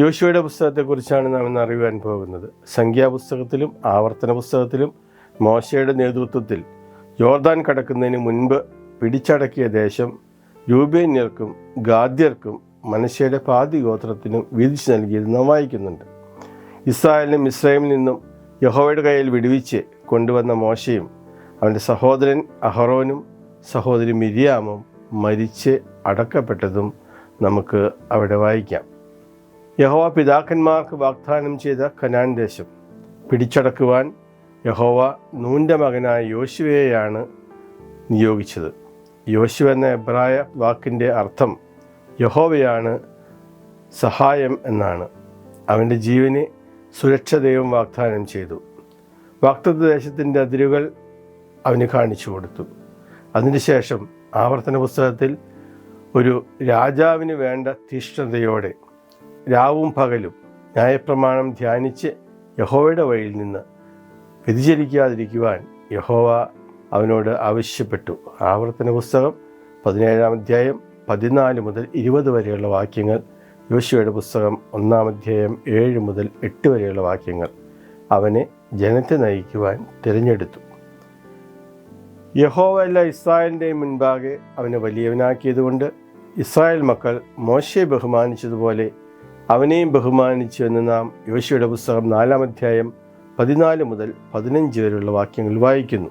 യോശുവയുടെ പുസ്തകത്തെക്കുറിച്ചാണ് നാം ഇന്ന് അറിയുവാൻ പോകുന്നത്. സംഖ്യാപുസ്തകത്തിലും ആവർത്തന പുസ്തകത്തിലും മോശയുടെ നേതൃത്വത്തിൽ യോർദാൻ കടക്കുന്നതിന് മുൻപ് പിടിച്ചടക്കിയ ദേശം രൂപേന്യർക്കും ഗാദ്യർക്കും മനുഷ്യയുടെ പാതി ഗോത്രത്തിനും വീതിച്ചു നൽകിയത് നാം വായിക്കുന്നുണ്ട്. ഇസ്രായേലിനും ഇസ്രായേലിൽ നിന്നും യഹോവയുടെ കയ്യിൽ വിടുവിച്ച് കൊണ്ടുവന്ന മോശയും അവന്റെ സഹോദരൻ അഹറോനും സഹോദരി മിരിയാമും മരിച്ച് അടക്കപ്പെട്ടതും നമുക്ക് അവിടെ വായിക്കാം. യഹോവ പിതാക്കന്മാർക്ക് വാഗ്ദാനം ചെയ്ത കനാൻ ദേശം. പിടിച്ചടക്കുവാൻ യഹോവ നൂന്റെ മകനായ യോശുവയെയാണ് നിയോഗിച്ചത്. യോശുവ എന്ന എബ്രായ വാക്കിന്റെ അർത്ഥം യഹോവയാണ് സഹായം എന്നാണ്. അവന്റെ ജീവന് സുരക്ഷ ദൈവം വാഗ്ദാനം ചെയ്തു. വാക്തത്വ ദേശത്തിന്റെ അതിരുകൾ അവന് കാണിച്ചു കൊടുത്തു. അതിനുശേഷം ആവർത്തന പുസ്തകത്തിൽ ഒരു രാജാവിന് വേണ്ട തീഷ്ണതയോടെ രാവും പകലും ന്യായപ്രമാണം ധ്യാനിച്ച് യഹോവയുടെ വഴിയിൽ നിന്ന് വ്യതിചലിക്കാതിരിക്കുവാൻ യഹോവ അവനോട് ആവശ്യപ്പെട്ടു. ആവർത്തന പുസ്തകം പതിനേഴാം അധ്യായം പതിനാല് മുതൽ ഇരുപത് വരെയുള്ള വാക്യങ്ങൾ യോശുവയുടെ പുസ്തകം ഒന്നാം അധ്യായം ഏഴ് മുതൽ എട്ട് വരെയുള്ള വാക്യങ്ങൾ അവനെ ജനത്തെ നയിക്കുവാൻ തിരഞ്ഞെടുത്തു. യഹോവ എല്ലാ ഇസ്രായേലിന്റെയും മുൻപാകെ അവനെ വലിയവനാക്കിയതുകൊണ്ട് ഇസ്രായേൽ മക്കൾ മോശയെ ബഹുമാനിച്ചതുപോലെ അവനെയും ബഹുമാനിച്ചു എന്ന് നാം യോശുവയുടെ പുസ്തകം നാലാം അധ്യായം പതിനാല് മുതൽ പതിനഞ്ച് വരെയുള്ള വാക്യങ്ങൾ വായിക്കുന്നു.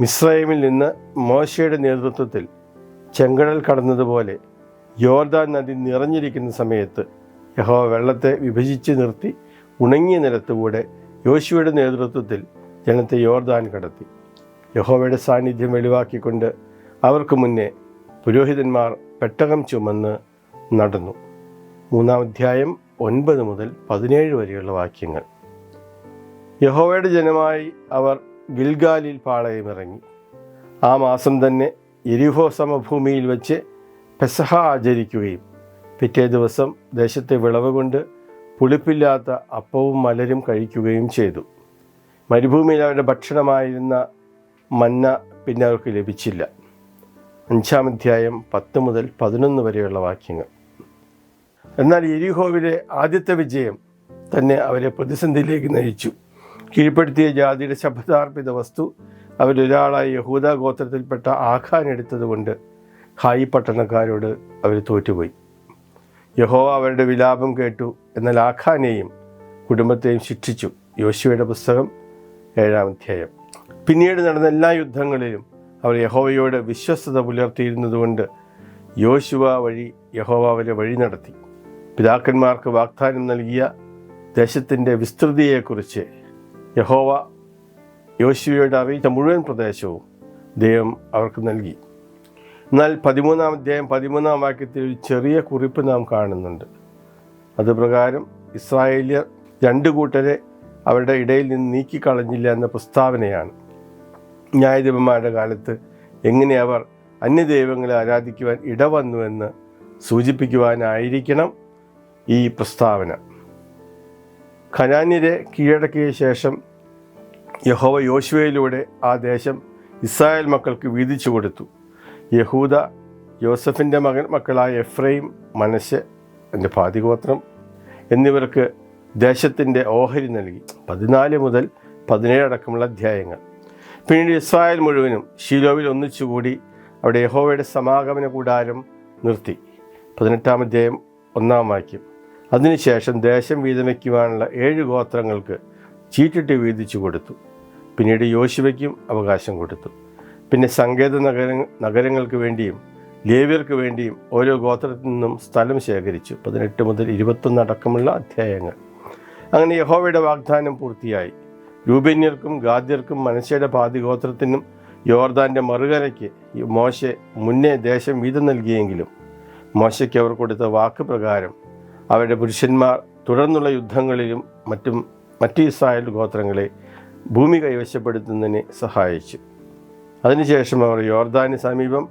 മിസ്രൈമിൽ നിന്ന് മോശയുടെ നേതൃത്വത്തിൽ ചെങ്കടൽ കടന്നതുപോലെ യോർദാൻ നദി നിറഞ്ഞിരിക്കുന്ന സമയത്ത് യഹോ വെള്ളത്തെ വിഭജിച്ച് നിർത്തി ഉണങ്ങിയ നിലത്തുകൂടെ യോശുവയുടെ നേതൃത്വത്തിൽ ജനത്തെ യോർദാൻ കടത്തി. യഹോവയുടെ സാന്നിധ്യം വെളിവാക്കിക്കൊണ്ട് അവർക്ക് മുന്നേ പുരോഹിതന്മാർ പെട്ടകം ചുമന്ന് നടന്നു. മൂന്നാം അധ്യായം ഒൻപത് മുതൽ പതിനേഴ് വരെയുള്ള വാക്യങ്ങൾ. യഹോവയുടെ ജനമായി അവർ ഗിൽഗാലിൽ പാളയമിറങ്ങി. ആ മാസം തന്നെ എരിഹോ സമഭൂമിയിൽ വെച്ച് പെസഹ ആചരിക്കുകയും പിറ്റേ ദിവസം ദേശത്തെ വിളവ് കൊണ്ട് പുളിപ്പില്ലാത്ത അപ്പവും മലരും കഴിക്കുകയും ചെയ്തു. മരുഭൂമിയിൽ അവരുടെ ഭക്ഷണമായിരുന്ന മന്ന പിന്നെ അവർക്ക് ലഭിച്ചില്ല. അഞ്ചാം അധ്യായം പത്ത് മുതൽ പതിനൊന്ന് വരെയുള്ള വാക്യങ്ങൾ. എന്നാൽ എരിഹോവിലെ ആദ്യത്തെ വിജയം തന്നെ അവരെ പ്രതിസന്ധിയിലേക്ക് നയിച്ചു. കീഴ്പ്പെടുത്തിയ ജാതിയുടെ ശബ്ദാർപ്പിത വസ്തു അവരൊരാളായ യഹൂദ ഗോത്രത്തിൽപ്പെട്ട ആഖാൻ എടുത്തതുകൊണ്ട് ഹായി പട്ടണക്കാരോട് അവർ തോറ്റുപോയി. യഹോവ അവരുടെ വിലാപം കേട്ടു. എന്നാൽ ആഖാനെയും കുടുംബത്തെയും ശിക്ഷിച്ചു. യോശുവയുടെ പുസ്തകം ഏഴാം അധ്യായം. പിന്നീട് നടന്ന എല്ലാ യുദ്ധങ്ങളിലും അവർ യഹോവയോട് വിശ്വസ്തത പുലർത്തിയിരുന്നതുകൊണ്ട് യോശുവ വഴി യഹോവ അവരെ വഴി നടത്തി. പിതാക്കന്മാർക്ക് വാഗ്ദാനം നൽകിയ ദേശത്തിന്റെ വിസ്തൃതിയെക്കുറിച്ച് യഹോവ യോശുവയോട് അറിയിച്ച മുഴുവൻ പ്രദേശവും ദൈവം അവർക്ക് നൽകി. എന്നാൽ പതിമൂന്നാം അധ്യായം പതിമൂന്നാം വാക്യത്തിൽ ഒരു ചെറിയ കുറിപ്പ് നാം കാണുന്നുണ്ട്. അതുപ്രകാരം ഇസ്രായേലിയർ രണ്ട് കൂട്ടരെ അവരുടെ ഇടയിൽ നിന്ന് നീക്കിക്കളഞ്ഞില്ല എന്ന പ്രസ്താവനയാണ്. ന്യായദേവന്മാരുടെ കാലത്ത് എങ്ങനെ അവർ അന്യദൈവങ്ങളെ ആരാധിക്കുവാൻ ഇടവന്നുവെന്ന് സൂചിപ്പിക്കുവാനായിരിക്കണം ഈ പ്രസ്താവന. ഖനാന്യരെ കീഴടക്കിയ ശേഷം യഹോവ യോശുവയിലൂടെ ആ ദേശം ഇസ്രായേൽ മക്കൾക്ക് വീതിച്ചു കൊടുത്തു. യഹൂദ യോസഫിന്റെ മകൻ മക്കളായ എഫ്രൈം മനശ് എന്റെ പാതിഗോത്രം എന്നിവർക്ക് ദേശത്തിന്റെ ഓഹരി നൽകി. പതിനാല് മുതൽ പതിനേഴ് അടക്കമുള്ള അധ്യായങ്ങൾ. പിന്നീട് ഇസ്രായേൽ മുഴുവനും ഷീലോവിൽ ഒന്നിച്ചുകൂടി അവിടെ യഹോവയുടെ സമാഗമന കൂടാരം നിർത്തി. പതിനെട്ടാം അധ്യായം ഒന്നാം വാക്യം. അതിനുശേഷം ദേശം വീതം വയ്ക്കുവാനുള്ള ഏഴ് ഗോത്രങ്ങൾക്ക് ചീട്ടിട്ട് വീതിച്ചു കൊടുത്തു. പിന്നീട് യോശുവയ്ക്കും അവകാശം കൊടുത്തു. പിന്നെ സങ്കേത നഗര നഗരങ്ങൾക്ക് വേണ്ടിയും ലേവ്യർക്ക് വേണ്ടിയും ഓരോ ഗോത്രത്തിൽ നിന്നും സ്ഥലം ശേഖരിച്ചു. പതിനെട്ട് മുതൽ ഇരുപത്തൊന്ന് അടക്കമുള്ള അധ്യായങ്ങൾ. അങ്ങനെ യഹോവയുടെ വാഗ്ദാനം പൂർത്തിയായി. രൂപന്യർക്കും ഗാദ്യർക്കും മനസ്സയുടെ പാതി ഗോത്രത്തിനും യോർദാന്റെ മറുകരയ്ക്ക് മോശെ മുന്നേ ദേശം വീതം നൽകിയെങ്കിലും മോശയ്ക്ക് അവർ കൊടുത്ത വാക്ക് പ്രകാരം അവരുടെ പുരുഷന്മാർ തുടർന്നുള്ള യുദ്ധങ്ങളിലും മറ്റും മറ്റ് ഇസ്രായേൽ ഗോത്രങ്ങളെ ഭൂമി കൈവശപ്പെടുത്തുന്നതിന് സഹായിച്ചു. അതിനുശേഷം അവർ യോർദാന് സമീപം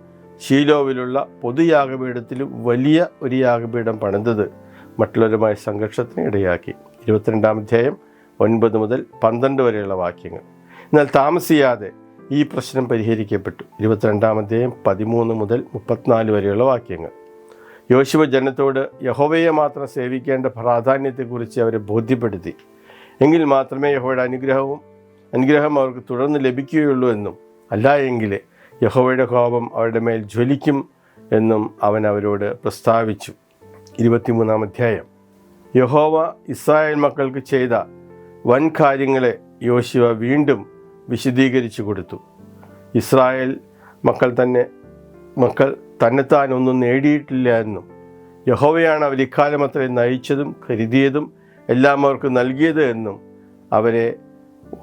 ഷീലോവിലുള്ള പൊതുയാഗപീഠത്തിലും വലിയ ഒരു യാഗപീഠം പണിതത് മറ്റുള്ളവരുമായ സംഘർഷത്തിന് ഇടയാക്കി. ഇരുപത്തിരണ്ടാം അധ്യായം ഒൻപത് മുതൽ പന്ത്രണ്ട് വരെയുള്ള വാക്യങ്ങൾ. എന്നാൽ താമസിയാതെ ഈ പ്രശ്നം പരിഹരിക്കപ്പെട്ടു. ഇരുപത്തിരണ്ടാം അധ്യായം പതിമൂന്ന് മുതൽ മുപ്പത്തിനാല് വരെയുള്ള വാക്യങ്ങൾ. യോശുവ ജനത്തോട് യഹോവയെ മാത്രം സേവിക്കേണ്ട പ്രാധാന്യത്തെക്കുറിച്ച് അവരെ ബോധ്യപ്പെടുത്തി. എങ്കിൽ മാത്രമേ യഹോയുടെ അനുഗ്രഹവും അനുഗ്രഹം അവർക്ക് തുടർന്ന് ലഭിക്കുകയുള്ളൂ എന്നും അല്ല എങ്കിൽ യഹോവയുടെ കോപം അവരുടെ മേൽ ജ്വലിക്കും എന്നും അവൻ അവരോട് പ്രസ്താവിച്ചു. ഇരുപത്തിമൂന്നാം അധ്യായം. യഹോവ ഇസ്രായേൽ മക്കൾക്ക് ചെയ്ത വൻ കാര്യങ്ങളെ യോശുവ വീണ്ടും വിശദീകരിച്ചു കൊടുത്തു. ഇസ്രായേൽ മക്കൾ തന്നെ മക്കൾ തന്നെത്താൻ ഒന്നും നേടിയിട്ടില്ല എന്നും യഹോവയാണ് അവർ ഇക്കാലം അത്രയും നയിച്ചതും കരുതിയതും എല്ലാം അവർക്ക് നൽകിയത് എന്നും അവരെ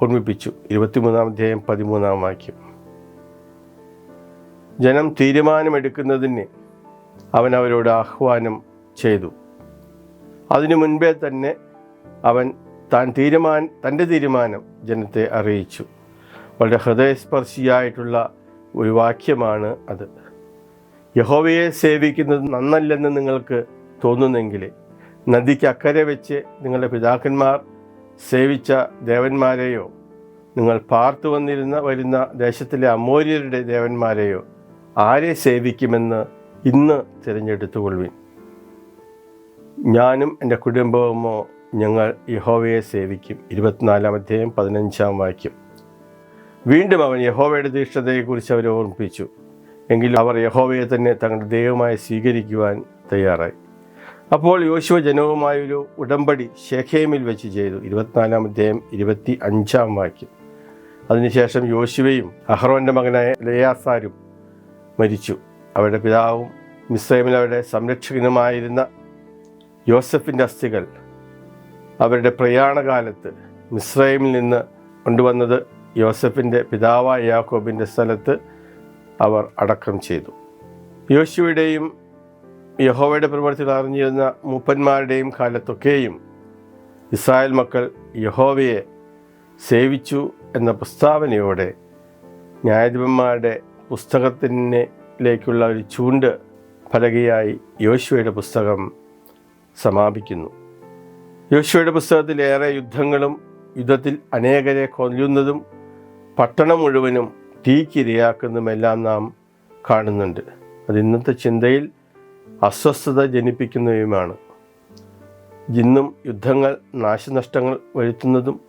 ഓർമ്മിപ്പിച്ചു. ഇരുപത്തിമൂന്നാം അധ്യായം പതിമൂന്നാം വാക്യം. ജനം തീരുമാനമെടുക്കുന്നതിന് അവൻ അവരോട് ആഹ്വാനം ചെയ്തു. അതിനു മുൻപേ തന്നെ അവൻ താൻ തീരുമാന തന്റെ തീരുമാനം ജനത്തെ അറിയിച്ചു. വളരെ ഹൃദയസ്പർശിയായിട്ടുള്ള ഒരു വാക്യമാണ് അത്. യഹോവയെ സേവിക്കുന്നത് നന്നല്ലെന്ന് നിങ്ങൾക്ക് തോന്നുന്നെങ്കിൽ നദിക്ക് അക്കരെ വെച്ച് നിങ്ങളുടെ പിതാക്കന്മാർ സേവിച്ച ദേവന്മാരെയോ നിങ്ങൾ പാർത്തു വന്നിരുന്ന വരുന്ന ദേശത്തിലെ അമോര്യരുടെ ദേവന്മാരെയോ ആരെ സേവിക്കുമെന്ന് ഇന്ന് തിരഞ്ഞെടുത്തുകൊള്ളുവിൻ. ഞാനും എന്റെ കുടുംബവുമോ ഞങ്ങൾ യഹോവയെ സേവിക്കും. ഇരുപത്തിനാലാം അധ്യായം പതിനഞ്ചാം വാക്യം. വീണ്ടും അവൻ യഹോവയുടെ തീഷ്ണതയെക്കുറിച്ച് അവരെ ഓർമ്മിപ്പിച്ചു. എങ്കിലും അവർ യഹോവയെ തന്നെ തങ്ങളുടെ ദൈവമായി സ്വീകരിക്കുവാൻ തയ്യാറായി. അപ്പോൾ യോശുവ ജനവുമായൊരു ഉടമ്പടി ഷെഖേമിൽ വെച്ച് ചെയ്തു. ഇരുപത്തിനാലാം അധ്യായം ഇരുപത്തി അഞ്ചാം വാക്യം. അതിനുശേഷം യോശുവയും അഹ്റോന്റെ മകനായ ലയാസാരും മരിച്ചു. അവരുടെ പിതാവും മിസ്രൈമിൽ അവരുടെ സംരക്ഷകനുമായിരുന്ന യോസഫിന്റെ അസ്ഥികൾ അവരുടെ പ്രയാണകാലത്ത് മിസ്രൈമിൽ നിന്ന് കൊണ്ടുവന്നത് യോസഫിന്റെ പിതാവായ യാക്കോബിന്റെ സ്ഥലത്ത് അവർ അടക്കം ചെയ്തു. യോശുവയുടെയും യഹോവയുടെ പ്രവർത്തികൾ അറിഞ്ഞിരുന്ന മൂപ്പന്മാരുടെയും കാലത്തൊക്കെയും ഇസ്രായേൽ മക്കൾ യഹോവയെ സേവിച്ചു എന്ന പ്രസ്താവനയോടെ ന്യായാധിപന്മാരുടെ പുസ്തകത്തിലേക്കുള്ള ഒരു ചൂണ്ട് ഫലകയായി യോശുവയുടെ പുസ്തകം സമാപിക്കുന്നു. യോശുവയുടെ പുസ്തകത്തിൽ ഏറെ യുദ്ധങ്ങളും യുദ്ധത്തിൽ അനേകരെ കൊല്ലുന്നതും പട്ടണം മുഴുവനും തീക്കിരയാക്കുന്നതുമെല്ലാം നാം കാണുന്നുണ്ട്. അത് ഇന്നത്തെ ചിന്തയിൽ അസ്വസ്ഥത ജനിപ്പിക്കുന്നവയുമാണ്. ഇന്നും യുദ്ധങ്ങൾ നാശനഷ്ടങ്ങൾ വരുത്തുന്നതും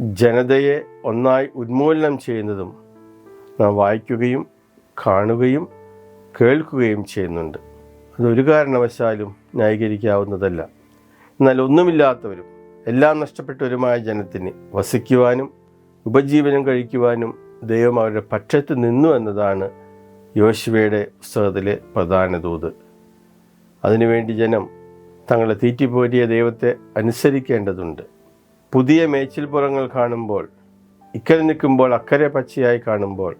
ജനതയെ ഒന്നായി ഉന്മൂലനം ചെയ്യുന്നതും നാം വായിക്കുകയും കാണുകയും കേൾക്കുകയും ചെയ്യുന്നുണ്ട്. അതൊരു കാരണവശാലും ന്യായീകരിക്കാവുന്നതല്ല. എന്നാൽ ഒന്നുമില്ലാത്തവരും എല്ലാം നഷ്ടപ്പെട്ടവരുമായ ജനത്തിന് വസിക്കുവാനും ഉപജീവനം കഴിക്കുവാനും ദൈവം അവരുടെ പക്ഷത്ത് നിന്നു എന്നതാണ് യോശുവയുടെ പുസ്തകത്തിലെ പ്രധാന തോത് അതിനുവേണ്ടി ജനം തങ്ങളെ തീറ്റിപ്പോറ്റിയ ദൈവത്തെ അനുസരിക്കേണ്ടതുണ്ട്. പുതിയ മേച്ചിൽപ്പുറങ്ങൾ കാണുമ്പോൾ ഇക്കരെ നിൽക്കുമ്പോൾ അക്കരെ പച്ചയായി കാണുമ്പോൾ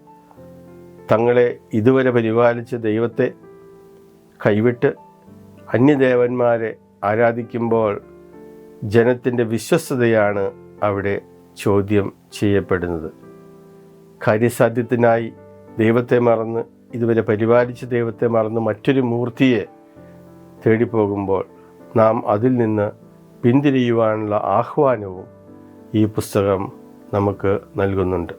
തങ്ങളെ ഇതുവരെ പരിപാലിച്ച ദൈവത്തെ കൈവിട്ട് അന്യദേവന്മാരെ ആരാധിക്കുമ്പോൾ ജനത്തിന്റെ വിശ്വസ്തതയാണ് അവിടെ ചോദ്യം ചെയ്യപ്പെടുന്നത്. കാര്യസാധ്യത്തിനായി ദൈവത്തെ മറന്ന് ഇതുവരെ പരിപാലിച്ച ദൈവത്തെ മറന്ന് മറ്റൊരു മൂർത്തിയെ തേടിപ്പോകുമ്പോൾ നാം അതിൽ നിന്ന് പിന്തിരിയുവാനുള്ള ആഹ്വാനവും ഈ പുസ്തകം നമുക്ക് നൽകുന്നുണ്ട്.